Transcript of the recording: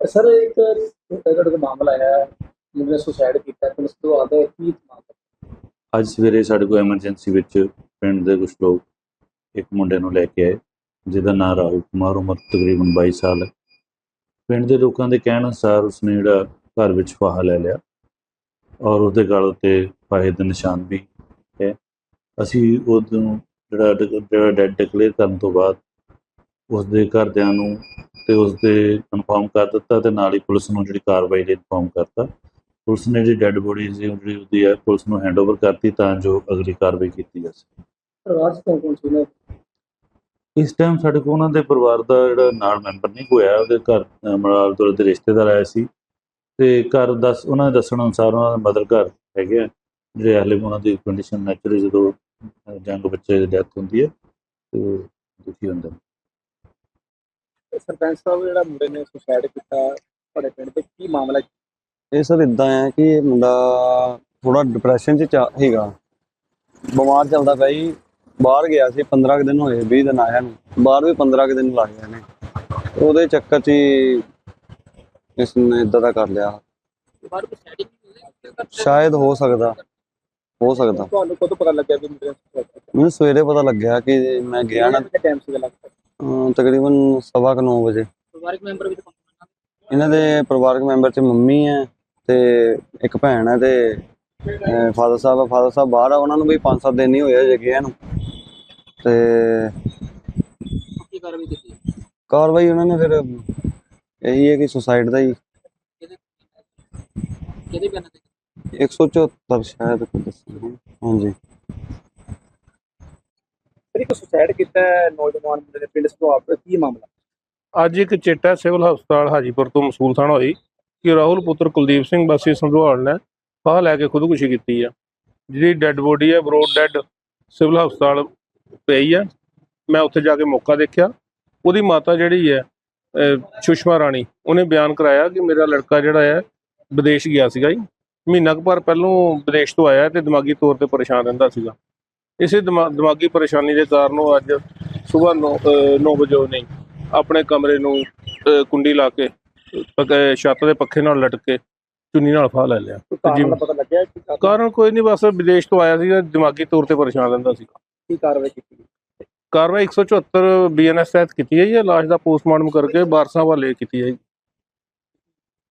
Sir, ਇੱਕ ਤੁਹਾਡੇ ਮਾਮਲਾ ਆਇਆ ਜਿਹਨੇ ਸੁਸਾਇਡ ਕੀਤਾ, ਪੁਲਿਸ ਤੋਂ ਆਦੇ ਕੀ ਮਾਮਲਾ ਅੱਜ ਸਵੇਰੇ ਸਾਡੇ ਕੋਲ ਐਮਰਜੈਂਸੀ ਵਿੱਚ ਪਿੰਡ ਦੇ ਕੁਝ ਲੋਕ, ਇੱਕ ਮੁੰਡੇ ਨੂੰ ਲੈ ਕੇ ਆਏ, ਜਿਹਦਾ ਨਾਮ ਰਾਹੁਲ ਕੁਮਾਰ, ਉਮਰ ਤਕਰੀਬਨ 22 ਸਾਲ ਹੈ। ਪਿੰਡ ਦੇ ਲੋਕਾਂ ਦੇ ਕਹਿਣ ਅਨੁਸਾਰ ਉਸਨੇ ਜਿਹੜਾ ਘਰ ਵਿੱਚ ਫਾਹਾ ਲੈ ਲਿਆ ਔਰ ਉਹਦੇ ਗਲ ਉੱਤੇ ਫਾਹੇ ਦੇ ਨਿਸ਼ਾਨ ਵੀ ਹੈ। ਅਸੀਂ ਉਹਨੂੰ ਜਿਹੜਾ ਡੈਡ ਡਿਕਲੇਅਰ ਕਰਨ ਤੋਂ ਬਾਅਦ ਉਸਦੇ ਘਰਦਿਆਂ ਨੂੰ ਤੇ ਉਸਦੇ ਕਨਫਰਮ ਕਰ ਦਿੱਤਾ ਤੇ ਨਾਲ ਹੀ ਪੁਲਿਸ ਨੂੰ ਜਿਹੜੀ ਕਾਰਵਾਈ ਲਈ ਇਨਫੋਰਮ ਕਰਤਾ। ਪੁਲਿਸ ਨੇ ਜਿਹੜੀ ਡੈੱਡ ਬੋਡੀ ਸੀ ਜਿਹੜੀ ਉਹਦੀ ਹੈ ਪੁਲਿਸ ਨੂੰ ਹੈਂਡਓਵਰ ਕਰਤੀ ਤਾਂ ਜੋ ਅਗਲੀ ਕਾਰਵਾਈ ਕੀਤੀ ਜਾ ਸਕੇ। ਪਰਿਵਾਰ ਚ ਕੌਣ ਕੌਣ ਸੀ ਨੇ ਇਸ ਟਾਈਮ ਸਾਡੇ ਕੋਲ ਉਹਨਾਂ ਦੇ ਪਰਿਵਾਰ ਦਾ ਜਿਹੜਾ ਨਾਲ ਮੈਂਬਰ ਨਹੀਂ ਹੋਇਆ ਉਹਦੇ ਘਰ ਅਹ, ਮਲਾਲ ਤੋਂ ਦੇ ਰਿਸ਼ਤੇਦਾਰ ਆਏ ਸੀ। ਤੇ ਘਰ ਦੱਸ ਉਹਨਾਂ ਦੇ ਦੱਸਣ ਅਨੁਸਾਰ ਉਹਨਾਂ ਦਾ ਮਦਰ ਘਰ ਹੈਗੇ ਆ ਜਿਹੜੇ ਹਾਲੇ ਉਹਨਾਂ ਦੀ ਕੰਡੀਸ਼ਨ ਨੈਚੁਰਲੀ ਜਦੋਂ ਅਹ, ਜੰਗ ਬੱਚੇ ਦੀ ਡੈਥ ਹੁੰਦੀ ਹੈ ਤੇ ਦੁਖੀ ਹੁੰਦੇ ਨੇ। ਸਰਪੰਚ ਸਾਹਿਬ ਜਿਹੜਾ ਮੁੰਡੇ ਨੇ ਸੁਸਾਇਡ ਕੀਤਾ ਤੁਹਾਡੇ ਪਿੰਡ ਤੇ ਕੀ ਮਾਮਲਾ ਇਹ ਸਰ ਇਦਾਂ ਹੈ ਕਿ ਇਹ ਮੁੰਡਾ ਥੋੜਾ ਡਿਪਰੈਸ਼ਨ ਚ ਹੈਗਾ ਬਿਮਾਰ ਚੱਲਦਾ ਪਿਆ ਜੀ। ਬਾਹਰ ਗਿਆ ਸੀ 15 ਕੁ ਦਿਨ ਹੋਏ 20 ਦਿਨ ਆਇਆ ਨੂੰ। ਬਾਹਰ ਵੀ 15 ਕੁ ਦਿਨ ਲੱਗ ਗਏ ਨੇ। ਉਹਦੇ ਚੱਕਰ 'ਚ ਹੀ ਇਸ ਨੇ ਇਦਾਂ ਦਾ ਕਰ ਲਿਆ। ਸ਼ਾਇਦ ਹੋ ਸਕਦਾ। ਹੋ ਸਕਦਾ। ਤੁਹਾਨੂੰ ਕਦੋਂ ਪਤਾ ਲੱਗਿਆ ਕਿ? ਮੈਨੂੰ ਸਵੇਰੇ ਪਤਾ ਲੱਗਿਆ ਕਿ ਮੈਂ ਗਿਆ ਨਾ ਟਾਈਮ ਤਕਰੀਬਨ ਸਵਾ ਕੁ ਨੌ ਵਜੇ। ਪਰਿਵਾਰਕ ਮੈਂਬਰ ਵੀ ਤਾਂ ਇਹਨਾਂ ਦੇ ਪਰਿਵਾਰਕ ਮੈਂਬਰ 'ਚ ਮੰਮੀ ਹੈ ਤੇ ਇੱਕ ਭੈਣ ਹੈ ਤੇ ਫਾਦਰ ਸਾਹਿਬ ਫਾਦਰ ਸਾਹਿਬ ਬਾਹਰ ਆ ਉਹਨਾਂ ਨੂੰ ਵੀ 5-7 ਦਿਨ ਹੀ ਹੋਏ ਗਿਆ ਨੂੰ। ਤੇ ਕੀ ਕਾਰਵਾਈ ਕੀਤੀ? ਕਾਰਵਾਈ ਉਹਨਾਂ ਨੇ ਫਿਰ ਇਹੀ ਹੈ ਕਿ ਸੁਸਾਈਡ ਦਾ ਹੀ। ਕਿਹਦੇ ਕਿਹਦੇ ਬਿਆਨ ਤੇ? 174 ਸ਼ਾਇਦ ਕੁਝ ਦੱਸਣਾ ਹਾਂਜੀ। ਫਿਰ ਇੱਕ ਸੁਸਾਇਡ ਕੀਤਾ ਨੌਜਵਾਨ ਮੁੰਡੇ ਨੇ ਪਿੰਡ ਸੁਭਾਅ ਦਾ ਕੀ ਮਾਮਲਾ? ਅੱਜ ਇੱਕ ਚਿੱਟਾ ਸਿਵਲ ਹਸਪਤਾਲ ਹਾਜੀਪੁਰ ਤੋਂ ਮਸੂਲ ਥਾਣਾ ਹੋਈ, ਕਿ ਰਾਹੁਲ ਪੁੱਤਰ ਕੁਲਦੀਪ ਸਿੰਘ ਵਾਸੀ ਸੰਧਵਾਲ ਨੇ ਫਾਹ ਲੈ ਕੇ ਖੁਦਕੁਸ਼ੀ ਕੀਤੀ ਆ। ਜਿਹੜੀ ਡੈੱਡ ਬੋਡੀ ਹੈ ਬਰੋਡ ਡੈੱਡ ਸਿਵਲ ਹਸਪਤਾਲ ਪਈ ਆ। ਮੈਂ ਉੱਥੇ ਜਾ ਕੇ ਮੌਕਾ ਦੇਖਿਆ। ਉਹਦੀ ਮਾਤਾ ਜਿਹੜੀ ਹੈ ਸੁਸ਼ਮਾ ਰਾਣੀ, ਉਹਨੇ ਬਿਆਨ ਕਰਾਇਆ ਕਿ ਮੇਰਾ ਲੜਕਾ ਜਿਹੜਾ ਹੈ, ਵਿਦੇਸ਼ ਗਿਆ ਸੀਗਾ ਜੀ। ਮਹੀਨਾ ਕੁ ਪਰ ਪਹਿਲੋਂ ਵਿਦੇਸ਼ ਤੋਂ ਆਇਆ ਤੇ ਦਿਮਾਗੀ ਤੌਰ ਤੇ ਪਰੇਸ਼ਾਨ ਰਹਿੰਦਾ ਸੀਗਾ। ਇਸੇ ਦਿਮਾ- ਦਿਮਾਗੀ ਪਰੇਸ਼ਾਨੀ ਦੇ ਕਾਰਨ ਉਹ ਅੱਜ ਸਵੇਰ 9 ਵਜੇ ਉਹਨੇ ਆਪਣੇ ਕਮਰੇ ਨੂੰ ਕੁੰਡੀ ਲਾ ਕੇ ਛੱਤ ਦੇ ਪੱਖੇ ਨਾਲ ਲਟਕ ਕੇ ਚੁੰਨੀ ਨਾਲ ਫਾਹ ਲੈ ਲਿਆ। ਕਾਰਨ ਕੋਈ ਨਹੀਂ ਬਸ ਵਿਦੇਸ਼ ਤੋਂ ਆਇਆ ਸੀਗਾ ਦਿਮਾਗੀ ਤੌਰ ਤੇ ਪਰੇਸ਼ਾਨ ਰਹਿੰਦਾ ਸੀ ਕੀ ਕਾਰਵਾਈ ਕੀਤੀ? ਕਾਰਵਾਈ 174 ਬੀਐਨਐਸ ਤਹਿਤ ਕੀਤੀ ਹੈ ਜੀ ਲਾਸ਼ ਦਾ ਪੋਸਟਮਾਰਟਮ ਕਰਕੇ ਵਾਰਸਾਂ ਹਵਾਲੇ ਕੀਤੀ ਹੈ ਜੀ